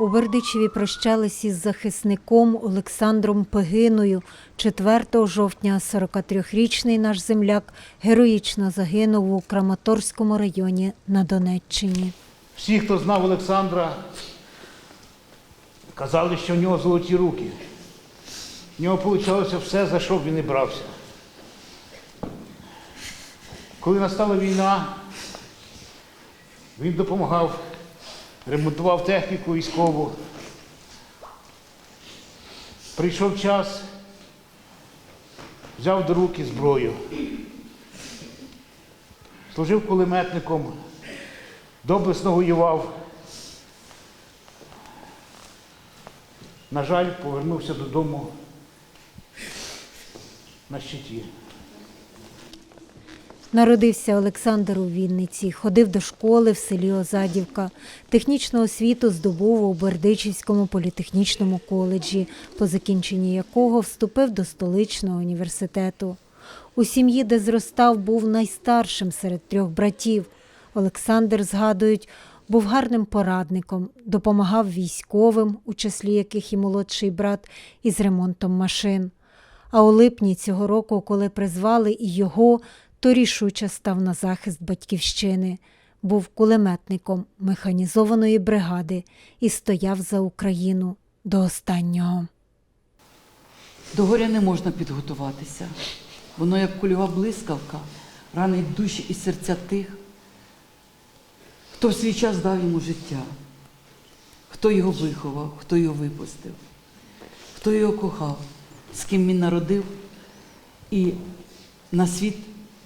У Бердичеві прощались із захисником Олександром Пегиною. 4 жовтня 43-річний наш земляк героїчно загинув у Краматорському районі на Донеччині. Всі, хто знав Олександра, казали, що в нього золоті руки. В нього вийшло все, за що б він не брався. Коли настала війна, він допомагав, ремонтував техніку військову. Прийшов час, взяв до руки зброю, служив кулеметником, доблесно воював. На жаль, повернувся додому на щиті. Народився Олександр у Вінниці, ходив до школи в селі Озадівка. Технічну освіту здобув у Бердичівському політехнічному коледжі, по закінченні якого вступив до столичного університету. У сім'ї, де зростав, був найстаршим серед трьох братів. Олександр, згадують, був гарним порадником, допомагав військовим, у числі яких і молодший брат, із ремонтом машин. А у липні цього року, коли призвали і його, то рішуче став на захист батьківщини. Був кулеметником механізованої бригади і стояв за Україну до останнього. До горя не можна підготуватися. Воно, як кульова блискавка, ранить душі і серця тих, хто в свій час дав йому життя, хто його виховав, хто його випустив, хто його кохав, з ким він народив, і на світ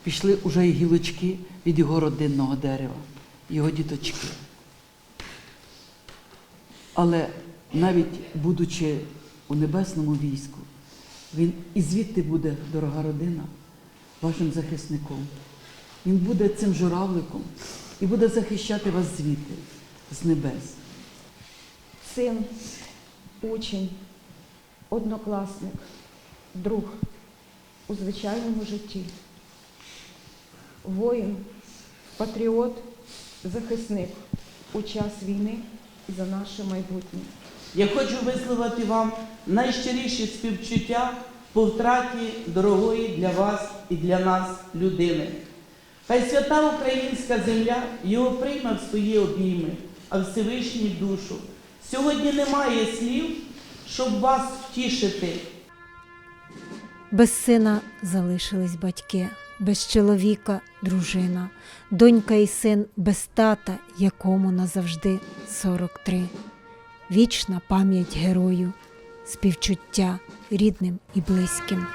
пішли уже й гілочки від його родинного дерева, його діточки. Але навіть будучи у небесному війську, він і звідти буде, дорога родина, вашим захисником. Він буде цим журавликом і буде захищати вас звідти, з небес. син, учень, однокласник, друг у звичайному житті, воїн, патріот, захисник у час війни за наше майбутнє. Я хочу висловити вам найщиріші співчуття по втраті дорогої для вас і для нас людини. Хай свята українська земля його прийме в свої обійми, а Всевишній душу. Сьогодні немає слів, щоб вас втішити. Без сина залишились батьки, без чоловіка дружина, донька і син без тата, якому назавжди 43. Вічна пам'ять герою, співчуття рідним і близьким.